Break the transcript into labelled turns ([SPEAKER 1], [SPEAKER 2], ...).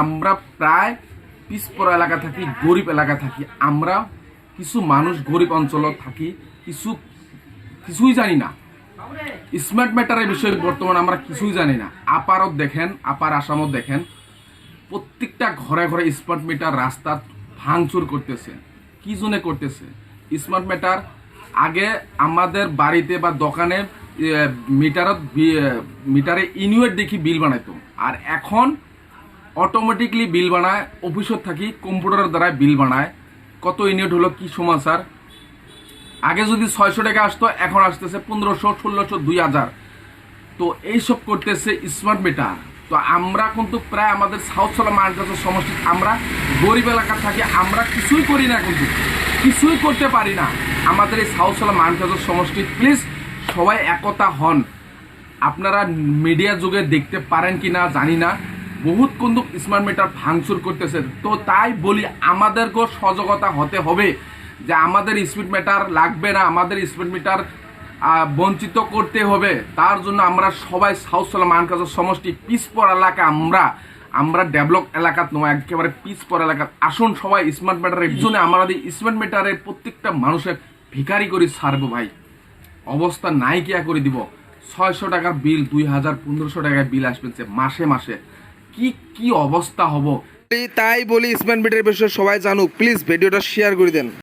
[SPEAKER 1] আমরা প্রায় পিসপড়া এলাকা থাকি, গরিব এলাকা থাকি। আমরা কিছু মানুষ গরিব অঞ্চলত থাকি, কিছু, কিছুই জানি না। স্মার্ট মিটারের বিষয়ে বর্তমানে আমরা কিছুই জানি না। আপারত দেখেন, আপার আসামত দেখেন, প্রত্যেকটা ঘরে ঘরে স্মার্ট মিটার রাস্তা ভাঙচুর করতেছে। কি জন্য করতেছে? স্মার্ট মিটার আগে আমাদের বাড়িতে বা দোকানে মিটারত মিটারে ইনুয়েট দেখি বিল বানাইতো। আর এখন অটোমেটিকলি বিল বানায়, অফিসত থাকি কম্পিউটারের দ্বারা বিল বানায়। কত ইউনিট হলো, কি সমাচার আগে যদি ছয়শো টাকা আসতো, এখন আসতেছে পনেরোশো, ষোলোশো, দুই হাজার। তো এইসব করতেছে স্মার্ট মিটার তো আমরা কিন্তু প্রায় আমাদের সাউথ সালা মার্কেটের সমষ্টি। আমরা গরিব এলাকা থাকি, আমরা কিছুই করি না কিন্তু। কিছুই করতে পারি না। আমাদের এই সাউথ সালা মার্কেটের সমষ্টি। প্লিজ সবাই একতা হন। আপনারা মিডিয়া যুগে দেখতে পারেন কি না জানি না। বহুত কিন্তু স্মার্ট মিটার ভাঙচুর করতেছে তো তাই বলি আমাদেরকেও সজাগতা হতে হবে যে আমাদের স্পিড মিটার লাগবে না, আমাদের স্পিড মিটার বঞ্চিত করতে হবে। তার জন্য আমরা সবাই সাউথ সালামান কাছে সমষ্টি পিসপর এলাকা আমরা আমরা ডেভেলপ এলাকাত নয়, একেবারে পিসপর এলাকাত। আসুন সবাই স্মার্ট মিটারের জন্য আমাদের স্মার্ট মিটারের প্রত্যেকটা মানুষের ভিখারি করে সারবো ভাই। অবস্থা নাই কিয়া করে দিব। ছয়শো টাকার বিল, দুই হাজার পনেরোশো টাকার বিল আসবে মাসে মাসে। কি কি অবস্থা হব?
[SPEAKER 2] তাই বলি স্মার্ট মিটারের বিষয়ে সবাই জানুক, প্লিজ ভিডিওটা শেয়ার করে দেন।